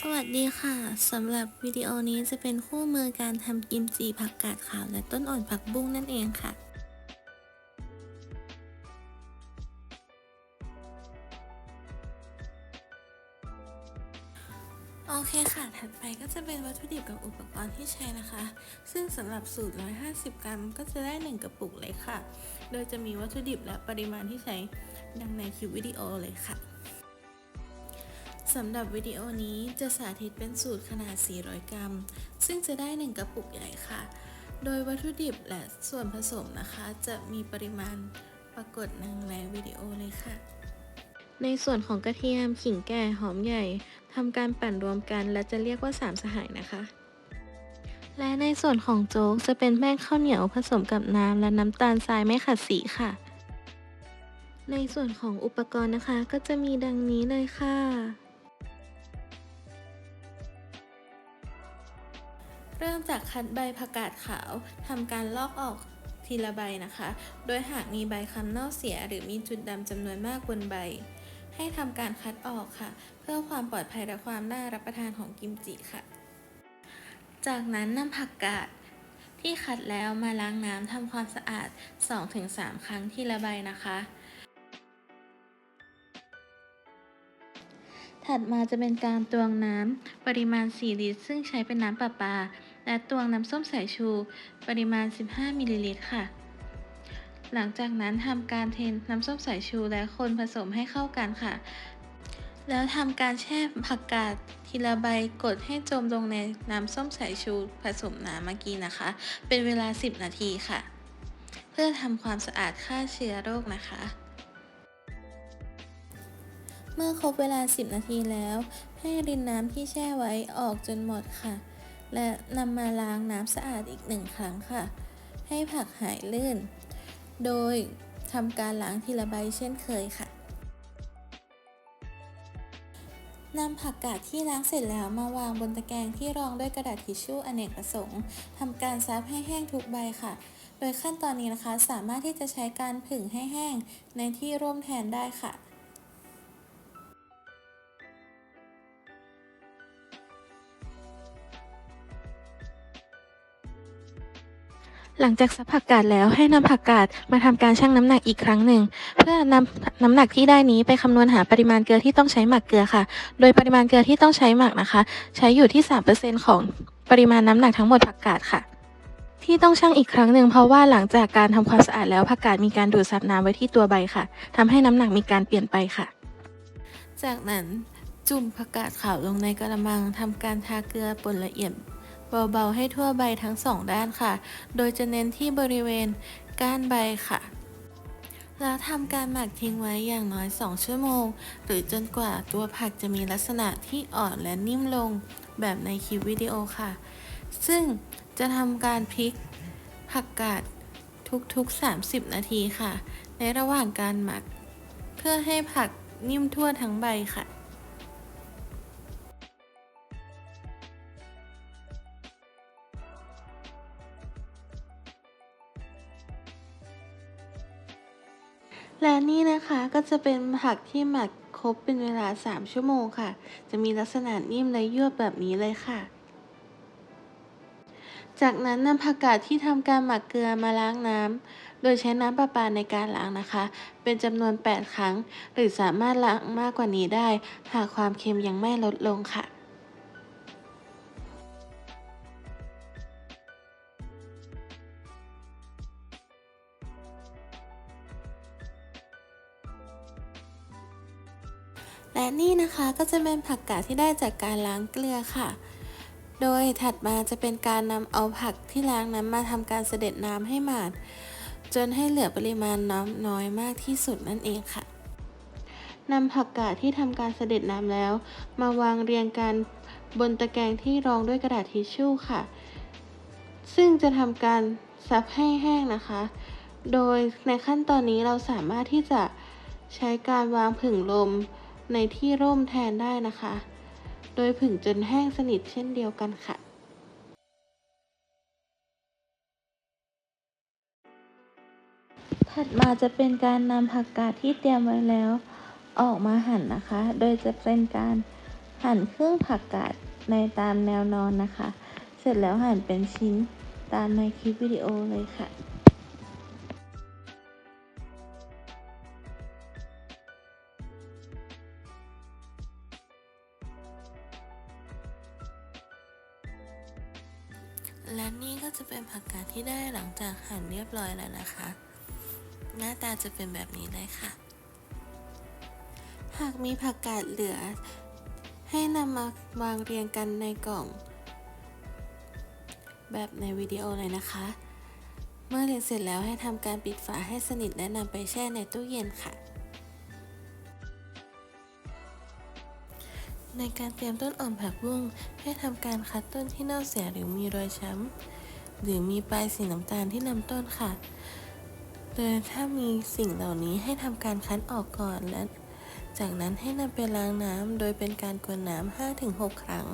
สวัสดีค่ะ สำหรับวิดีโอนี้จะเป็นคู่มือการทำกิมจิผักกาดขาวและต้นอ่อนผักบุ้งนั่นเองค่ะ โอเคค่ะ ถัดไปก็จะเป็นวัตถุดิบกับอุปกรณ์ที่ใช้นะคะ ซึ่งสำหรับสูตร 150 กรัม ก็จะได้ 1 กระปุกเลยค่ะ โดยจะมีวัตถุดิบและปริมาณที่ใช้ดังในคลิปวิดีโอเลยค่ะ สำหรับวิดีโอนี้จะสาธิตเป็นสูตรขนาด 400 กรัม ซึ่งจะได้ 1 กระปุกใหญ่ค่ะ โดยวัตถุดิบและส่วนผสมนะคะ จะมีปริมาณปรากฏในวิดีโอเลยค่ะ ในส่วนของกระเทียมขิงแก่หอมใหญ่ทำการปั่นรวมกัน และจะเรียกว่า 3 สหายนะคะ และในส่วนของโจ๊กจะเป็นแป้งข้าวเหนียวผสมกับน้ำและน้ำตาลทรายไม่ขัดสีค่ะ ในส่วนของอุปกรณ์นะคะก็จะมีดังนี้เลยค่ะ เริ่มจากคัดใบผักกาดขาวทำการลอกออกทีละใบนะคะ โดยหากมีใบคำเน่าเสีย หรือมีจุดดำจำนวนมากบนใบ ให้ทำการคัดออกค่ะ เพื่อความปลอดภัยและความน่ารับประทานของกิมจิค่ะ จากนั้นนำผักกาดที่คัดแล้วมาล้างน้ำทำความสะอาด 2-3 ครั้งทีละใบนะคะ ถัดมาจะเป็นการตวงน้ำปริมาณ 4 ลิตร ซึ่งใช้เป็นน้ำประปา และตวงน้ำส้มสายชู ปริมาณ 15มิลลิลิตรค่ะ หลังจากนั้นทำการเทน้ำส้มสายชูและคนผสมให้เข้ากันค่ะ แล้วทำการแช่ผักกาดทีละใบกดให้จมลงในน้ำส้มสายชูผสมน้ำเมื่อกี้นะคะ เป็นเวลา 10 นาทีค่ะ เพื่อทำความสะอาดฆ่าเชื้อโรคนะคะเมื่อครบเวลา 10 นาทีแล้ว ให้รินน้ำที่แช่ไว้ออกจนหมดค่ะ และนำมาล้างน้ำสะอาดอีกหนึ่งครั้งค่ะ ให้ผักหายลื่น โดยทำการล้างทีละใบเช่นเคยค่ะนำผักกาดที่ล้างเสร็จแล้วมาวางบนตะแกรงที่รองด้วยกระดาษทิชชู่อเนกประสงค์ทำการซับให้แห้งทุกใบค่ะ โดยขั้นตอนนี้นะคะสามารถที่จะใช้การผึ่งให้แห้งในที่ร่มแทนได้ค่ะ หลังจากซับผักกาดแล้วให้นำผักกาดมาทำการชั่งน้ำหนักอีกครั้งหนึ่ง เพื่อนำน้ำหนักที่ได้นี้ไปคำนวณหาปริมาณเกลือที่ต้องใช้หมักเกลือค่ะ โดยปริมาณเกลือที่ต้องใช้หมักนะคะ ใช้อยู่ที่ 3%ของปริมาณน้ำหนักทั้งหมดผักกาดค่ะที่ต้องชั่งอีกครั้งหนึ่งเพราะว่าหลังจากการทำความสะอาดแล้วผักกาดมีการดูดซับน้ำไว้ที่ตัวใบค่ะทำให้น้ำหนักมีการเปลี่ยนไปค่ะ จากนั้นจุ่มผักกาดขาวลงในกระมังทำการทาเกลือป่นละเอียด เบาๆให้ทั่วใบทั้งสองด้านค่ะ โดยจะเน้นที่บริเวณก้านใบค่ะ แล้วทำการหมักทิ้งไว้อย่างน้อย 2 ชั่วโมง หรือจนกว่าตัวผักจะมีลักษณะที่อ่อนและนิ่มลงแบบในคลิปวิดีโอค่ะ ซึ่งจะทำการพลิกผักกาดทุกๆ 30 นาทีค่ะ ในระหว่างการหมัก เพื่อให้ผักนิ่มทั่วทั้งใบค่ะ และนี่นะคะก็จะเป็นผักที่หมักครบเป็นเวลา 3 ชั่วโมงค่ะ จะมีลักษณะนิ่มและยวบแบบนี้เลยค่ะ จากนั้นนำผักกาดที่ทำการหมักเกลือมาล้างน้ำ โดยใช้น้ำประปาในการล้างนะคะ เป็นจำนวน 8 ครั้ง หรือสามารถล้างมากกว่านี้ได้ หากความเค็มยังไม่ลดลงค่ะ และนี่นะคะก็จะเป็นผักกาดที่ได้จากการล้างเกลือค่ะ โดยถัดมาจะเป็นการนำเอาผักที่ล้างนั้นมาทำการเสด็จน้ำให้หมาด จนให้เหลือปริมาณน้ำน้อยมากที่สุดนั่นเองค่ะนำผักกาดที่ทำการเสด็จน้ำแล้ว มาวางเรียงกันบนตะแกรงที่รองด้วยกระดาษทิชชู่ค่ะ ซึ่งจะทำการซับให้แห้งนะคะ โดยในขั้นตอนนี้เราสามารถที่จะใช้การวางผึ่งลม ในที่ร่มแทนได้นะคะ โดยผึ่งจนแห้งสนิทเช่นเดียวกันค่ะถัดมาจะเป็นการนำผักกาดที่เตรียมไว้แล้ว ออกมาหั่นนะคะ โดยจะเป็นการหั่นครึ่งผักกาดในตามแนวนอนนะคะ เสร็จแล้วหั่นเป็นชิ้นตามในคลิปวิดีโอเลยค่ะ จะเป็นผักกาดที่ได้หลังจากหั่นเรียบร้อยแล้วนะคะ หน้าตาจะเป็นแบบนี้เลยค่ะ หากมีผักกาดเหลือ ให้นำมาวางเรียงกันในกล่อง แบบในวิดีโอเลยนะคะ เมื่อเรียงเสร็จแล้วให้ทำการปิดฝาให้สนิทและนำไปแช่ในตู้เย็นค่ะในการเตรียมต้นอ่อมผักบุ้งให้ทำการคัดต้นที่เน่าเสียหรือมีรอยช้ำ หรือมีปลายสีน้ำตาลที่ลำต้นค่ะ โดยถ้ามีสิ่งเหล่านี้ให้ทำการคั้นออกก่อนและจากนั้นให้นำไปล้างน้ำโดยเป็นการกวนน้ำ 5-6 ครั้ง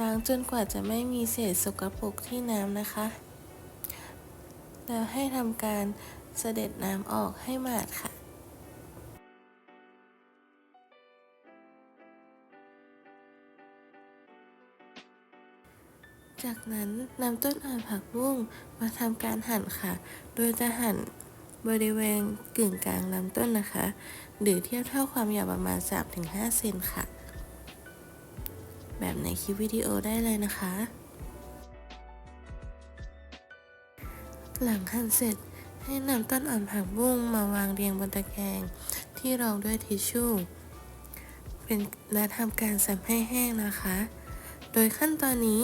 ล้างจนกว่าจะไม่มีเศษสกปรกที่น้ำนะคะ แล้วให้ทำการเสด็จน้ำออกให้หมาดค่ะ จากนั้นนำต้นอ่อนผักบุ้งมาทำการหั่นค่ะ โดยจะหั่นบริเวณกึ่งกลางลำต้นนะคะ หรือเทียบเท่าความยาวประมาณ 3-5 เซนค่ะ แบบในคลิปวิดีโอได้เลยนะคะ หลังหั่นเสร็จให้นำต้นอ่อนผักบุ้งมาวางเรียงบนตะแกรงที่รองด้วยทิชชู่เป็นและทำการสับให้แห้งนะคะ โดยขั้นตอนนี้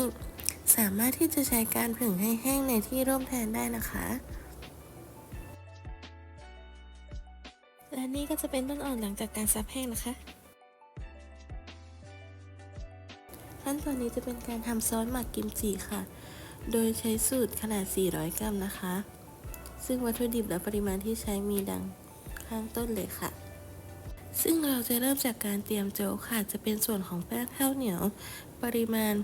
สามารถที่จะใช้การผึ่งให้แห้งในที่ร่มแทนได้นะคะ และนี่ก็จะเป็นต้นอ่อนหลังจากการซับแห้งนะคะ ขั้นตอนนี้จะเป็นการทำซอสหมักกิมจิค่ะ โดยใช้สูตรขนาด 400 กรัมนะคะ ซึ่งวัตถุดิบและปริมาณที่ใช้มีดังข้างต้นเลยค่ะซึ่งเราจะเริ่มจากการเตรียมโจ๊กค่ะ จะเป็นส่วนของแป้งข้าวเหนียว ปริมาณ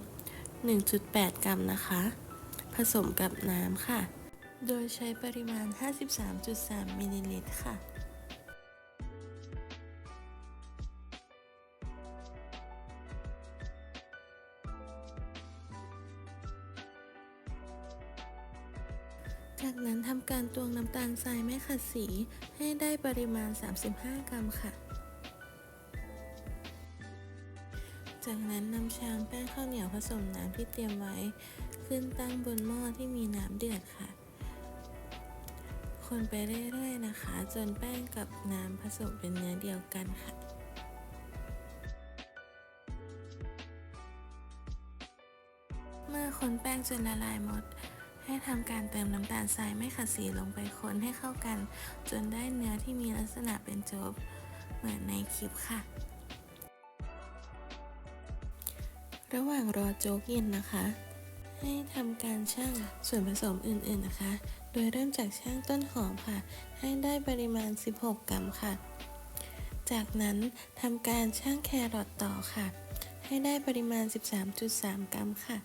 1.8 กรัมนะคะ ผสมกับน้ำค่ะ โดยใช้ปริมาณ 53.3 มิลลิลิตรค่ะจากนั้นทำการตวงน้ำตาลทรายไม่ขัดสีให้ได้ปริมาณ 35 กรัมค่ะ จากนั้นนำชามแป้งข้าวเหนียวผสมน้ำที่เตรียมไว้ ขึ้นตั้งบนหม้อที่มีน้ำเดือดค่ะ คนไปเรื่อยๆนะคะ จนแป้งกับน้ำผสมเป็นเนื้อเดียวกันค่ะเมื่อคนแป้งจนละลายหมด ให้ทำการเติมน้ำตาลทรายไม่ขัดสีลงไปคนให้เข้ากัน จนได้เนื้อที่มีลักษณะเป็นโจ๊กเหมือนในคลิปค่ะ ระหว่างรอโจ๊กเย็นนะคะ ให้ทำการชั่งส่วนผสมอื่นๆนะคะ โดยเริ่มจากชั่งต้นหอมค่ะ ให้ได้ปริมาณ 16 กรัมค่ะ จากนั้นทำการชั่งแครอทต่อค่ะ ให้ได้ปริมาณ 13.3 กรัมค่ะ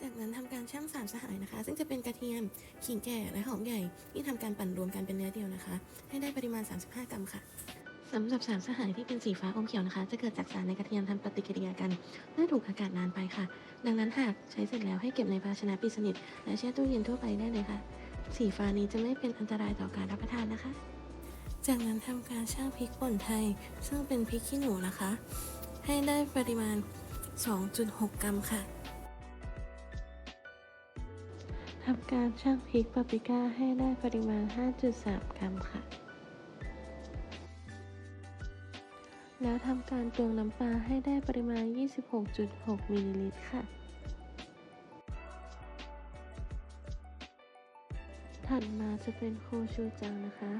จากนั้นทำการชั่งสามสหายนะคะ ซึ่งจะเป็นกระเทียมขิงแก่และหอมใหญ่ที่ทำการปั่นรวมกันเป็นเนื้อเดียวนะคะ ให้ได้ปริมาณ 35 กรัมค่ะ สำหรับสารสหายที่เป็นสีฟ้าอมเขียวนะคะ จะเกิดจากสารในกระเทียมทำปฏิกิริยากันเมื่อถูกอากาศนานไปค่ะ ดังนั้นหากใช้เสร็จแล้วให้เก็บในภาชนะปิดสนิท และแช่ตู้เย็นทั่วไปได้เลยค่ะ สีฟ้านี้จะไม่เป็นอันตรายต่อการรับประทานนะคะ จากนั้นทำการชั่งพริกป่นไทย ซึ่งเป็นพริกขี้หนูนะคะ ให้ได้ปริมาณ 2.6 กรัมค่ะทำการชั่งพริกปาปริก้าให้ได้ปริมาณ 5.3 กรัมค่ะ แล้วทำการตวงน้ำปลาให้ได้ปริมาณ 26.6 มิลลิลิตรค่ะ ถัดมาจะเป็นโคชูจังนะคะ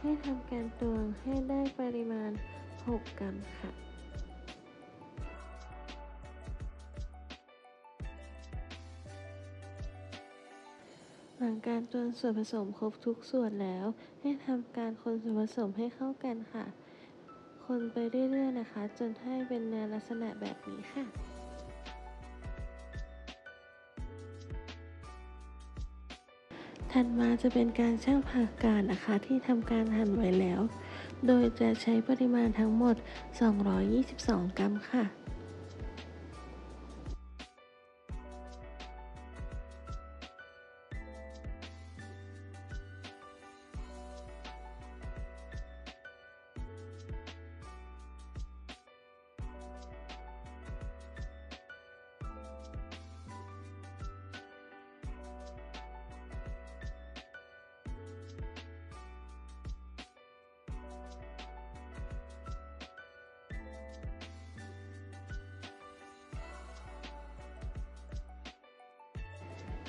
ให้ทำการตวงให้ได้ปริมาณ 6 กรัมค่ะหลังการตวงส่วนผสมครบทุกส่วนแล้ว ให้ทำการคนส่วนผสมให้เข้ากันค่ะ คนไปเรื่อยๆนะคะ จนให้เป็นแนวลักษณะแบบนี้ค่ะถัดมาจะเป็นการช่างผักกาดนะคะที่ทำการหั่นไว้แล้ว โดยจะใช้ปริมาณทั้งหมด 222 กรัมค่ะ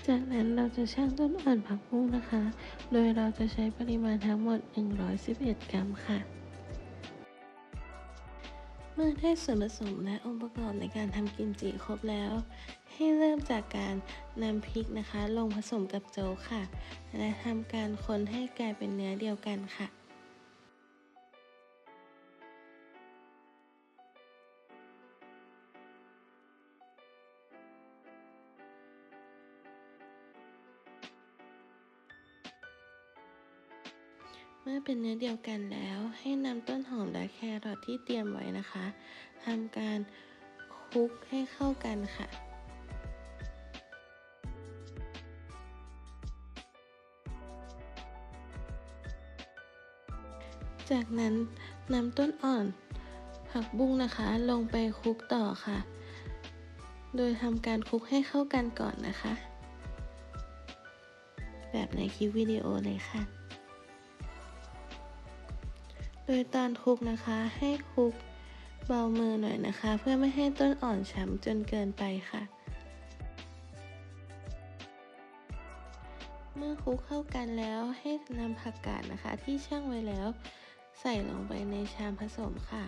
จากนั้นเราจะชั่งต้นอ่อนผักบุ้งนะคะ โดยเราจะใช้ปริมาณทั้งหมด 111 กรัมค่ะ เมื่อได้ส่วนผสมและองค์ประกอบในการทำกิมจิครบแล้ว ให้เริ่มจากการนำพริกนะคะ ลงผสมกับโจ๊กค่ะ และทำการคนให้กลายเป็นเนื้อเดียวกันค่ะ เมื่อเป็นเนื้อเดียวกันแล้ว ให้นำต้นหอมและแครอทที่เตรียมไว้นะคะทำการคลุกให้เข้ากันค่ะจากนั้นนำต้นอ่อน ผักบุ้งนะคะ ลงไปคลุกต่อค่ะ โดยทำการคลุกให้เข้ากันก่อนนะคะ แบบในคลิปวิดีโอเลยค่ะ โดยตอนคลุกนะคะให้คลุกเบามือหน่อยนะคะ เพื่อไม่ให้ต้นอ่อนช้ำจนเกินไปค่ะ เมื่อคลุกเข้ากันแล้วให้นำผักกาดนะคะ ที่ช่างไว้แล้วใส่ลงไปในชามผสมค่ะ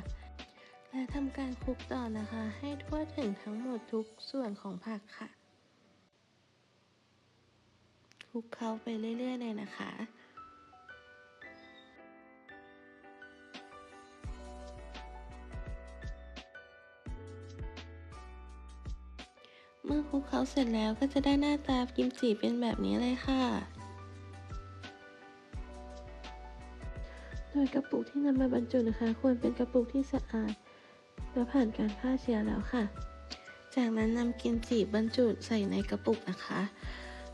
และทำการคลุกต่อนะคะ ให้ทั่วถึงทั้งหมดทุกส่วนของผักค่ะคลุกเคล้าไปเรื่อยๆเลยนะคะ เมื่อคลุกเคล้าเสร็จแล้วก็จะได้หน้าตากิมจิเป็นแบบนี้เลยค่ะ โดยกระปุกที่นำมาบรรจุนะคะ ควรเป็นกระปุกที่สะอาด และผ่านการฆ่าเชื้อแล้วค่ะ จากนั้นนำกิมจิบรรจุใส่ในกระปุกนะคะ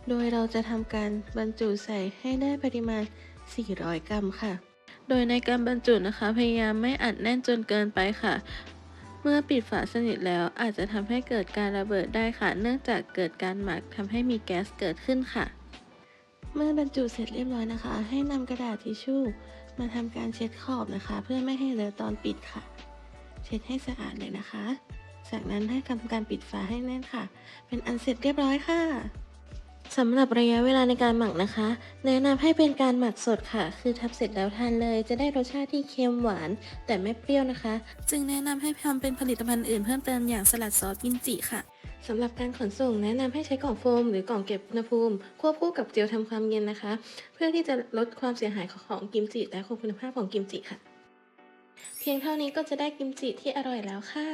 โดยเราจะทำการบรรจุใส่ให้ได้ปริมาณ 400 กรัมค่ะ โดยในการบรรจุนะคะ พยายามไม่อัดแน่นจนเกินไปค่ะ เมื่อปิดฝาสนิทแล้วอาจจะทำให้เกิดการระเบิดได้ค่ะ เนื่องจากเกิดการหมักทำให้มีแก๊สเกิดขึ้นค่ะ เมื่อบรรจุเสร็จเรียบร้อยนะคะ ให้นำกระดาษทิชชู่มาทำการเช็ดขอบนะคะ เพื่อไม่ให้เลอะตอนปิดค่ะ เช็ดให้สะอาดเลยนะคะ จากนั้นให้ทำการปิดฝาให้แน่นค่ะ เป็นอันเสร็จเรียบร้อยค่ะ สำหรับระยะเวลาในการหมักนะคะ แนะนำให้เป็นการหมักสดค่ะ คือทำเสร็จแล้วทานเลย จะได้รสชาติที่เค็มหวาน แต่ไม่เปรี้ยวนะคะ จึงแนะนำให้ทำเป็นผลิตภัณฑ์อื่นเพิ่มเติมอย่างสลัดซอสกิมจิค่ะสำหรับการขนส่งแนะนำให้ใช้กล่องโฟม หรือกล่องเก็บอุณหภูมิ ควบคู่กับเจลทำความเย็นนะคะ เพื่อที่จะลดความเสียหายของกิมจิและคงคุณภาพของกิมจิค่ะ เพียงเท่านี้ก็จะได้กิมจิที่อร่อยแล้วค่ะ